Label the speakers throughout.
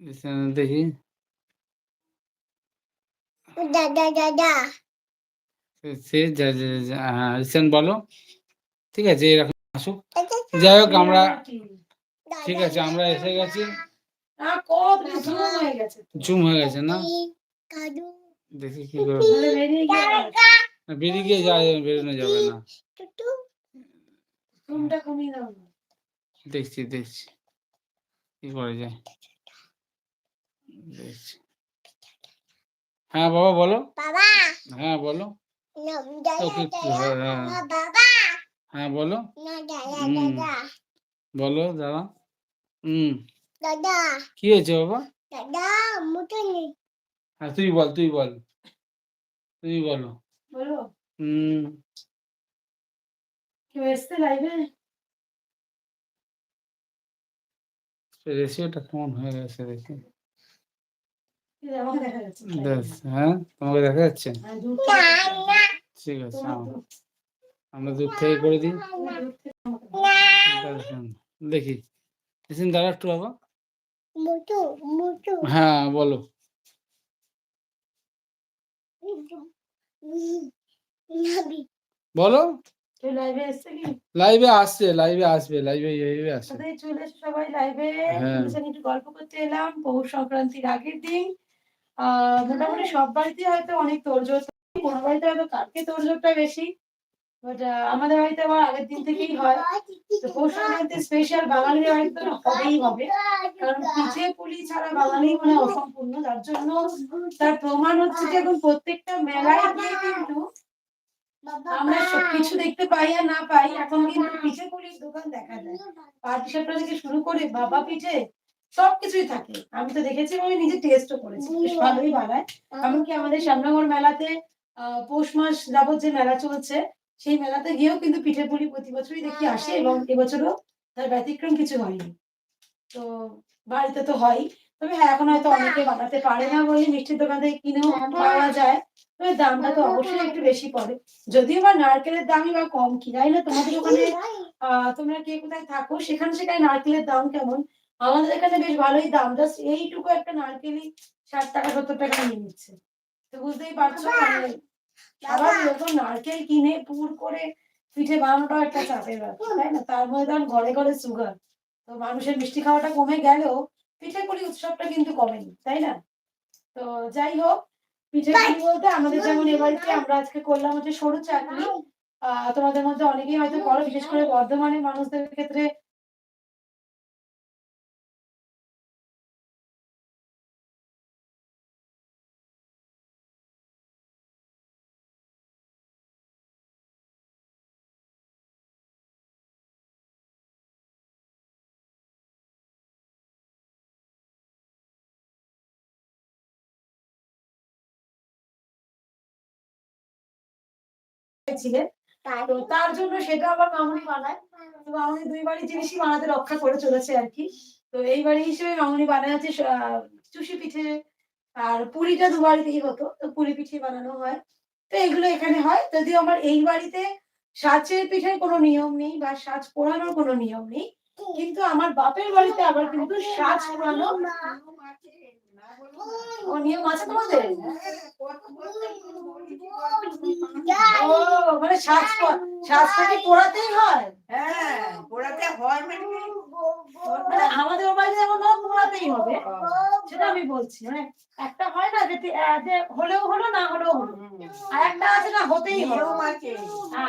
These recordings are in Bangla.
Speaker 1: রিসেন্ট দেখি
Speaker 2: দাদা দাদা
Speaker 1: সে যা- যা- যা- হ্যাঁ রিসেন্ট বলো ঠিক আছে এরকম আসুক যাই হোক আমরা ঠিক আছে আমরা এসে গেছি
Speaker 3: আহ, কত ঝুম হয়ে গেছে তো।
Speaker 1: জুম হয়ে গেছে না
Speaker 2: কাদু
Speaker 1: দেখি কি করে
Speaker 3: তাহলে বেরিয়ে গিয়ে আবার
Speaker 1: না, বেরিয়ে গিয়ে যাওয়া যাবে বেরোনো যাবে না
Speaker 2: টুটু
Speaker 3: ঝুমটা কমিয়ে দাও না।
Speaker 1: দেখছি দেখছি কি করা যায় হ্যাঁ বাবা বলো।
Speaker 2: বাবা।
Speaker 1: হ্যাঁ বলো। হ্যাঁ, হ্যাঁ। হ্যাঁ বলো। হুম। বলো দাদা। হুম।
Speaker 2: দাদা।
Speaker 1: কি হয়েছে বাবা?
Speaker 2: দাদা
Speaker 1: হ্যাঁ তুই বল তুই বল। তুমি বলো।
Speaker 3: বলো।
Speaker 1: হুম।
Speaker 3: কেউ এসছে লাইভে
Speaker 1: রেশিওটা কেমন হয়ে গেছে দেখি
Speaker 3: আমাকে দেখা যাচ্ছে
Speaker 1: বেশ হ্যাঁ তোমাকে দেখা যাচ্ছে?
Speaker 3: হ্যাঁ,
Speaker 1: ঠিক আছে আমরা দূর থেকে করে দিই।
Speaker 3: দেখা
Speaker 1: এসিন দাঁড়া একটু বাবা।
Speaker 2: মুটু মুটু
Speaker 1: হ্যাঁ বলো। বলো।
Speaker 3: লাইভে
Speaker 1: আসছে লাইভে আসবে লাইভে লাইভে আসবে
Speaker 3: চলে সবাই লাইভে
Speaker 1: হ্যাঁ।
Speaker 3: একটু গল্প করতে এলাম। পৌষ সংক্রান্তির আগের দিন। মোটামুটি সব বাড়িতে হয়তো অনেক থাকে, কোনো বাড়িতে হয়তো কালকে তোড়জোড়টা বেশি বাট আমাদের বাড়িতে আবার আগের দিন থেকেই হয়। তো পৌষ স্পেশাল বাঙালির বাড়িতে হবেই হবে কারণ পিঠে পুলি ছাড়া বাঙালি মানে অসম্পূর্ণ যার জন্য তার প্রমাণ হচ্ছে যে এখন প্রত্যেকটা মেলায় গিয়ে কিন্তু আমরা সব কিছু দেখতে পাই আর না পাই এখন কিন্তু পিঠে পুলির দোকান দেখা যায়। পাটিসাপটা থেকে শুরু করে বাবা পিঠে সবকিছুই থাকে। আমি তো দেখেছি আমি নিজে টেস্টও করেছি। বেশ ভালোই বানায়। এমনকি আমাদের শ্যামনগর মেলাতে আহ, পৌষ মাস যাবত যে মেলা চলছে সেই মেলাতে গিয়েও কিন্তু পিঠে পুলি প্রতি বছরই দেখি আসে এবং এবছরও তার ব্যতিক্রম কিছু হয়নি। তো বাড়িতে তো হয়। তবে হ্যাঁ এখন হয়তো অনেকে বানাতে পারে না বলে মিষ্টির দোকান থেকে কিনেও পাওয়া যায়। তবে দামটা তো অবশ্যই একটু বেশি পড়ে। যদিও বা নারকেলের দামই বা কম কি জানি না? তোমাদের ওখানে আহ তোমরা কে কোথায় থাকো সেখানে সেখানে নারকেলের দাম কেমন? আমাদের এখানে বেশ ভালোই দাম। জাস্ট এইটুকু একটা নারকেলই ষাট টাকা সত্তর টাকা নিয়ে নিচ্ছে। তো বুঝতেই পারছ মানে আবার এরকম নারকেল কিনে পুর করে পিঠে বানানোটাও একটা চাপের ব্যাপার তাই না? তার মধ্যে তখন ঘরে ঘরে সুগার তো মানুষের মিষ্টি খাওয়াটা কমে গেলেও পিঠে পুলি উৎসবটা কিন্তু কমেনি তাই না? তো যাই হোক পিঠে পুলি বলতে আমাদের যেমন এ বাড়িতে আমরা আজকে করলাম হচ্ছে সরু আহ তোমাদের মধ্যে অনেকেই হয়তো করো বিশেষ করে বর্ধমানের মানুষদের ক্ষেত্রে ছিলেন। তো তার জন্য সেটা আবার মামুনি বানায়। তো মামুনি দুই বাড়ি জিনিসই বানাতে রক্ষা করে চলেছে আর কি। তো এই বাড়ি হিসেবে মামুনি বানায় হচ্ছে চুষি পিঠে আর পুরিটা দু বাড়িতেই হতো। তো পুরি পিঠে বানানো হয়। তো এগুলো এখানে হয়। যদিও আমার এই বাড়িতে সাজের পিঠের কোনো নিয়ম নেই বা সাজ পোড়ানোর কোনো নিয়ম নেই। কিন্তু আমার বাপের বাড়িতে আবার কিন্তু সাজ পোড়ানো ও নিয়ম আছে তোমাদের? ও মানে পোড়াতেই হয়?
Speaker 4: হ্যাঁ পোড়াতে হয় মানে
Speaker 3: মানে আমাদের বাড়িতে যেমন ধরো পোড়াতেই হবে সেটা আমি বলছি মানে একটা হয় না যে যে হলেও হলো না হলেও হলো। আর একটা আছে না হতেই হবে।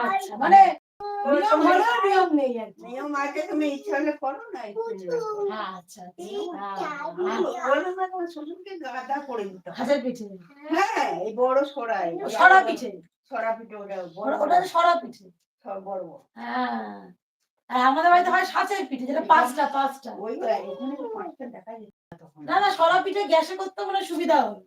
Speaker 3: আচ্ছা মানে নিয়ম হলেও নিয়ম নেই আর কি।
Speaker 4: নিয়ম আছে তুমি ইচ্ছা হলে করো না ইচ্ছে হলে করো।
Speaker 3: আচ্ছা।
Speaker 4: বলে না তোমার শ্বশুরকে গাদা করে দিতে
Speaker 3: হাজার পিঠে।
Speaker 4: হ্যাঁ এই বড় সরাই।
Speaker 3: সরা পিঠে।
Speaker 4: সরা পিঠে ওটা
Speaker 3: ওটা- ওটা সরা পিঠে।
Speaker 4: বড় বড়।
Speaker 3: হ্যাঁ। আর আমাদের বাড়িতে হয় সাঁচের পিঠে যেটা পাঁচটা পাঁচটা।
Speaker 4: ওই পাঁচটা দেখা যায় না
Speaker 3: না না সরা পিঠে গ্যাসে করতে মানে সুবিধা হবে।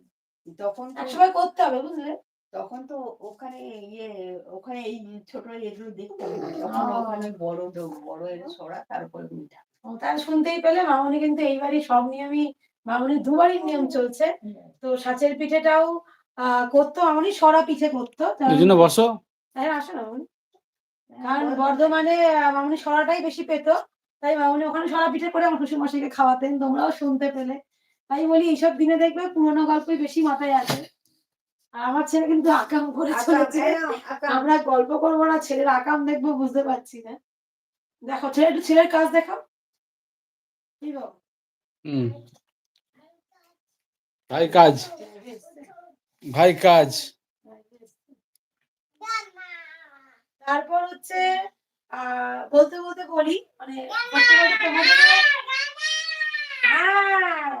Speaker 4: তখন তো
Speaker 3: একসময় করতে হবে বুঝলে?
Speaker 4: তখন তো ওখানে ইয়ে ওখানে এই ছোট এগুলো দেখতে তখন ওখানে বড় বড় এর সরা তারপরে মিঠা
Speaker 3: ও, তার শুনতেই পেলে মামুনি কিন্তু এইবারই সব নিয়মই মামুনি দুবারই নিয়ম চলছে। তো সাঁচের পিঠেটাও আহ করতো মামুনি সরা পিঠে করতো। কারণ-
Speaker 1: এই জন্য বসো।
Speaker 3: হ্যাঁ আসো না মামুনি কারণ বর্ধমানে মামনি সরাটাই বেশি পেতো। তাই মামনি ওখানে সরা পিঠে করে আমার শ্বশুর মশাইকে খাওয়াতেন তোমরাও শুনতে পেলে। তাই বলি এইসব দিনে দেখবে পুরোনো গল্পই বেশি মাথায় আছে আমার ছেলে কিন্তু আকাম করে চলেছে। আমরা গল্প করব না ছেলের আকাম দেখব বুঝতে পারছি না। দেখো ছেলে একটু ছেলের কাজ দেখো কি?
Speaker 1: ভাই কাজ। ভাই কাজ।
Speaker 3: তারপর হচ্ছে আহ বলতে বলতে বলি মানে হ্যাঁ,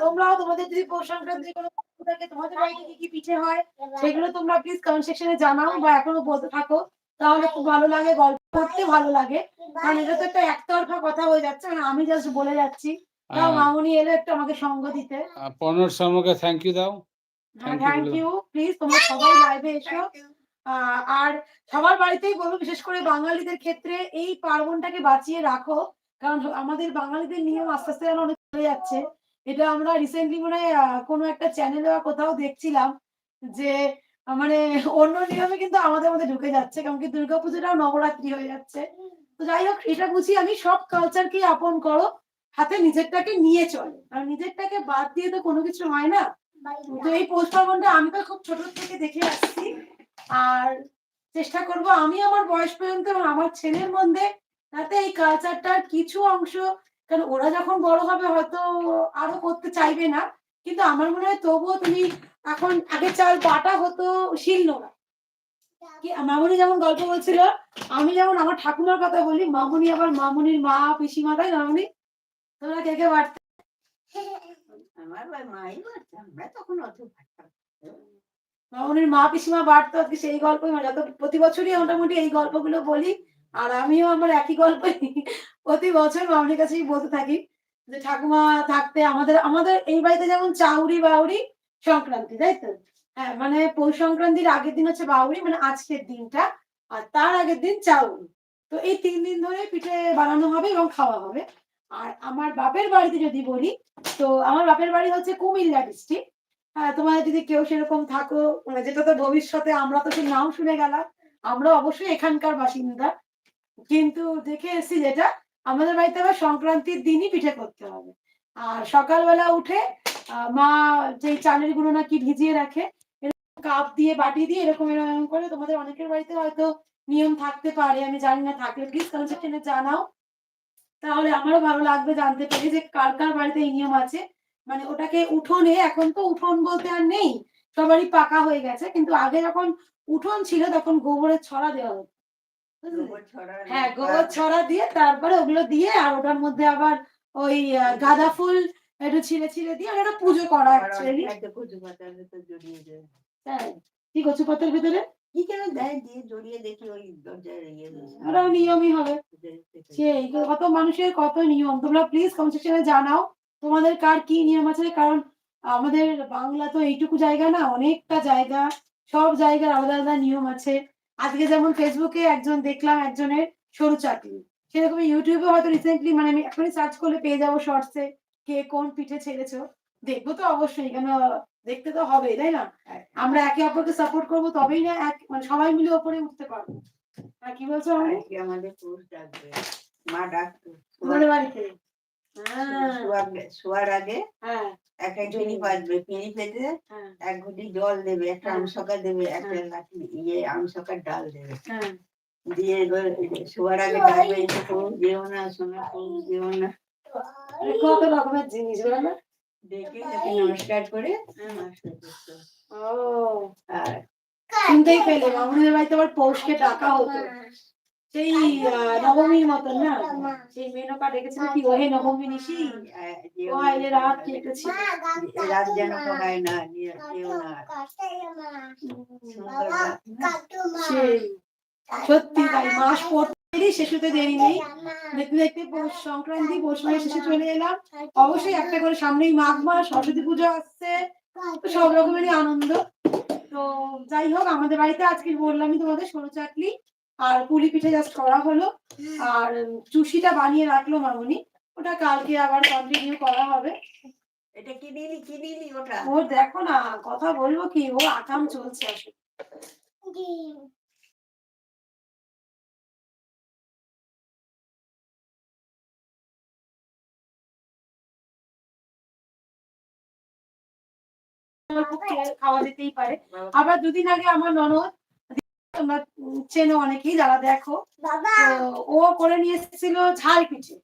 Speaker 3: তোমরাও তোমাদের যদি পৌষ সংক্রান্তি কোনো থাকে তোমাদের বাড়িতে কি কি পিঠে হয় সেগুলো তোমরা প্লিজ কমেন্ট সেকশনে জানাও বা এখনও বলতে থাকো। তাহলে খুব ভালো লাগে গল্প করতে ভালো লাগে। কারণ এটা তো একটা একতরফা কথা হয়ে যাচ্ছে মানে আমি জাস্ট বলে যাচ্ছি। তাও মামুনি এলে একটু আমাকে সঙ্গ দিতে।
Speaker 1: পনেরো শর্মাকে থ্যাংক ইউ দাও।
Speaker 3: থ্যাংক ইউ প্লিজ তোমরা সবাই লাইভে এসো। আহ, আর সবার বাড়িতেই বলব বিশেষ করে বাঙালিদের ক্ষেত্রে এই পার্বণটাকে বাঁচিয়ে রাখো। কারণ আমাদের বাঙালিদের নিয়ম আস্তে আস্তে যেন অনেক চলে যাচ্ছে। এটা আমরা রিসেন্টলি মনে হয় কোনো একটা চ্যানেলে বা কোথাও দেখছিলাম যে মানে অন্য নিয়মে কিন্তু আমাদের মধ্যে ঢুকে যাচ্ছে। কারণ কি দুর্গাপুজোটাও নবরাত্রি হয়ে যাচ্ছে। তো যাই হোক, এটা বুঝি আমি সব কালচারকে আপন করো, হাতে নিজেরটাকে নিয়ে চলে। আর নিজেরটাকে বাদ দিয়ে তো কোনো কিছু হয় না। তো এই পৌষ পার্বণটা আমি তো খুব ছোট থেকে দেখে আসছি। আর চেষ্টা করব আমি আমার বয়স পর্যন্ত এবং আমার ছেলের মধ্যে যাতে এই কালচারটার কিছু অংশ কারণ ওরা যখন বড় হবে হয়তো আরও করতে চাইবে না, কিন্তু আমার মনে হয় তবুও তুমি এখন আগে চাল বাটা হতো শিল নোড়া। কি মামুনি যেমন গল্প বলছিল, আমি যেমন আমার ঠাকুমার কথা বলি, মামুনি আবার মামুনির মা, পিসিমা, তাই মামুনি? তোমরা কে কে বাড়তে?
Speaker 4: আমার মাই তখন অত
Speaker 3: মামুনির মা, পিসিমা বাড়তো, আজকে সেই গল্পই মানে যত প্রতি বছরই মোটামুটি এই গল্পগুলো বলি, আর আমিও আমার একই গল্পই প্রতি বছর মামুনির কাছেই বলতে থাকি যে, ঠাকুমা থাকতে আমাদের আমাদের এই বাড়িতে যেমন চাউরি বাউরি সংক্রান্তি, তাই তো? হ্যাঁ মানে পৌষ সংক্রান্তির আগের দিন হচ্ছে বাউরি মানে আজকের দিনটা, আর তার আগের দিন চাউরি। তো এই তিন দিন ধরে পিঠে বানানো হবে এবং খাওয়া হবে। আর আমার বাপের বাড়িতে যদি বলি, তো আমার বাপের বাড়ি হচ্ছে কুমিল্লা ডিস্ট্রিক্ট। হ্যাঁ তোমার যদি কেউ সেরকম থাকো মানে যেটা তো ভবিষ্যতে, আমরা তো সেই নাম শুনে গেলাম। আমরা অবশ্যই এখানকার বাসিন্দা। কিন্তু দেখে এসেছি যেটা আমাদের বাড়িতে আবার সংক্রান্তির দিনই পিঠে করতে হবে। আর সকালবেলা উঠে মা যেই চালের গুঁড়ো নাকি ভিজিয়ে রাখে, এরকম কাপ দিয়ে, বাটি দিয়ে এরকম এরকম করে তোমাদের অনেকের বাড়িতে হয়তো নিয়ম থাকতে পারে, আমি জানি না, থাকলে প্লিজ সেকশনে জানাও। তাহলে আমারও ভালো লাগবে জানতে পেরে যে কার কার বাড়িতে এই নিয়ম আছে। মানে ওটাকে উঠোনে, এখন তো উঠোন বলতে আর নেই, সবারই পাকা হয়ে গেছে, কিন্তু আগে যখন উঠোন ছিল তখন গোবরের ছড়া দেওয়া হতো। হ্যাঁ গোবর ছড়া দিয়ে তারপরে ওগুলো দিয়ে আর ওটার মধ্যে আবার ওই গাঁদা ফুল একটু ছিঁড়ে ছিঁড়ে দিয়ে আর একটা পুজো করা অ্যাকচুয়ালি
Speaker 4: জড়িয়ে দেয়।
Speaker 3: কি কচু পাতার ভিতরে?
Speaker 4: কি কেন দেয় দিয়ে জড়িয়ে দেখি ওই দরজায়
Speaker 3: ওটাও নিয়মই হবে। সেই কত মানুষের কত নিয়ম। তোমরা প্লিজ কমেন্ট সেকশনে জানাও তোমাদের কার কি নিয়ম আছে কারণ আমাদের বাংলা তো এইটুকু জায়গা না অনেকটা জায়গা সব জায়গার আলাদা আলাদা নিয়ম আছে। আজকে যেমন ফেসবুকে একজন দেখলাম একজনের সরু চাকরি সেরকম ইউটিউবে হয়তো রিসেন্টলি মানে আমি এখনই সার্চ করলে পেয়ে যাব শর্টসে কে কোন পিঠে ছেড়েছো। দেখব তো অবশ্যই কেন দেখতে তো হবেই তাই না? আমরা একে অপরকে সাপোর্ট করব তবেই না এক মানে সবাই মিলে ওপরে উঠতে পারব। আর কি বলছো আমি
Speaker 4: আমাদের পুরুষ ডাকবে মা ডাকতো।
Speaker 3: বাড়িতে?
Speaker 4: শোয়ার শোয়ার আগে
Speaker 3: হ্যাঁ।
Speaker 4: একটা পিঁড়ি পেতে
Speaker 3: হ্যাঁ।
Speaker 4: এক ঘটি জল দেবে একটা
Speaker 3: হ্যাঁ।
Speaker 4: আমসকা দেবে একটা লাঠি ইয়ে আমসকার ডাল দেবে।
Speaker 3: হ্যাঁ।
Speaker 4: দিয়ে এবার শোয়ার আগে ডাকবে এটা করুন যেও না শোনা করুন যেও না।
Speaker 3: কত রকমের জিনিস বলো
Speaker 4: ডেকে তাকে নমস্কার করে
Speaker 3: ও
Speaker 4: আর
Speaker 3: শুনতেই পেলে মামুনের বাড়িতে আবার পৌষকে ডাকা হতো। সেই নবমীর মতন না? সেই মেনকা ডেকেছিল কি ওহে নবমী নিশি ও আইলে রাত কেটেছিল
Speaker 4: রাত যেন পোহায় না যেও না?
Speaker 3: সেই। সত্যি তাই মাস পড়তে শেষতে দেরি নেই। দেখতে দেখতে পৌষ সংক্রান্তি পৌষ মাসের শেষে চলে এলাম। অবশ্যই একটা করে সামনেই মাঘ মাস সরস্বতী পুজো আসছে। সব রকমেরই আনন্দ। তো যাই হোক আমাদের বাড়িতে আজকে বললামই তোমাদের সরু চাকলি আর পুলি পিঠে জাস্ট করা হলো। আর চুষিটা বানিয়ে রাখল মামনি। ওটা কালকে আবার কন্টিনিউ করা হবে।
Speaker 4: এটা কি দিলি কি দিলি ওটা।
Speaker 3: ও দেখো না কথা বলব কি? ও আকাম চলছে আসলে। খাওয়া যেতেই পারে। আবার দুদিন আগে আমার ননদ তোমরা চেনো অনেকেই যারা দেখো। ও করে নিয়ে এসেছিল ঝাল পিঠে।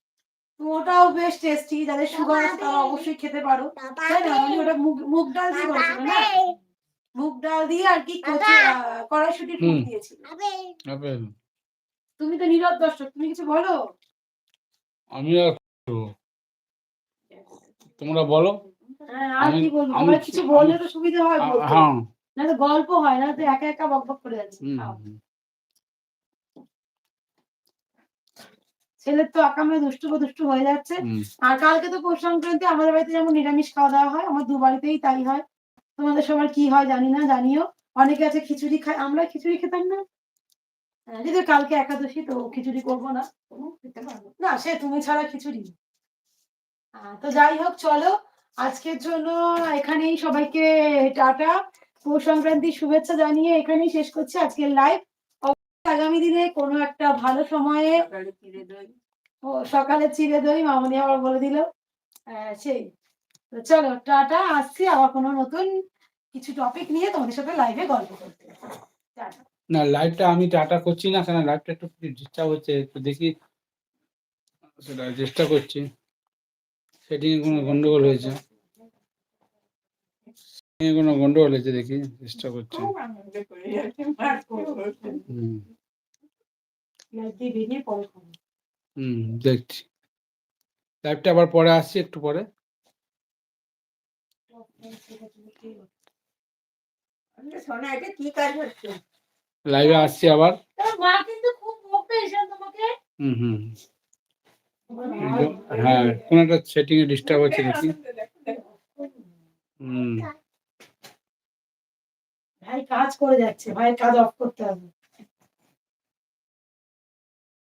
Speaker 3: তো ওটাও বেশ টেস্টি যাদের সুগার আছে তারা অবশ্যই খেতে পারো। তাই না? মানে ওটা মুগ মুগ ডাল দিয়ে করেছিল না? মুগ ডাল দিয়ে আর কি কড়াইশুটির পুর দিয়েছিল। তুমি তো নীরব দর্শক তুমি কিছু বলো?
Speaker 1: আমি আর তোমরা বলো।
Speaker 3: হ্যাঁ আর
Speaker 1: আমি-
Speaker 3: কি বলব?
Speaker 1: আমি-
Speaker 3: তোমার কিছু বললে তো সুবিধা হয়
Speaker 1: হ্যাঁ।
Speaker 3: না তো গল্প হয় না তো একা একা বক বক করে যাচ্ছে ছেলের তো আকামে দুষ্টু দুষ্টু হয়ে যাচ্ছে। আর কালকে তো পৌষ সংক্রান্তি আমাদের বাড়িতে যেমন নিরামিষ খাওয়া দাওয়া হয় আমার দু বাড়িতেই তাই হয়। তোমাদের সবার কি হয় জানি না জানিও। অনেকে আছে খিচুড়ি খায় আমরা খিচুড়ি খেতাম না। হ্যাঁ, যদি কালকে একাদশী তো খিচুড়ি করব না। না। সে তুমি ছাড়া খিচুড়ি। তো যাই হোক চলো। আজকের জন্য এখানেই সবাইকে টাটা। পৌষ সংক্রান্তির শুভেচ্ছা জানিয়ে এখানেই শেষ করছি আজকের লাইভ আগামী দিনে কোনো একটা ভালো সময়ে
Speaker 4: সকালে চিড়ে দই।
Speaker 3: ও সকালে চিড়ে দই মামনি আবার বলে দিল। সেই। তো চলো টাটা আসছি আবার কোনো নতুন কিছু টপিক নিয়ে তোমাদের সাথে লাইভে গল্প করতে।
Speaker 1: না লাইভটা আমি টাটা করছি না কেন লাইভটা একটু ডিস্টার্ব হচ্ছে একটু দেখি। সেটা চেষ্টা করছি। সেটিংয়ে কোনো গন্ডগোল হয়েছে। কোনো গন্ডগোল হয়েছে দেখি? চেষ্টা করছি। হুম। দেখছি। লাইভটা আবার পরে আসছি একটু পরে। লাইভে আসছি আবার।
Speaker 3: মা কিন্তু খুব বকবে ঈশান তোমাকে।
Speaker 1: হুম হুম। হ্যাঁ কোন একটা সেটিং এ ডিস্টার্ব হচ্ছে দেখি। হুম।
Speaker 3: ভাই কাজ করে যাচ্ছে। ভাই কাজ অফ করতে হবে।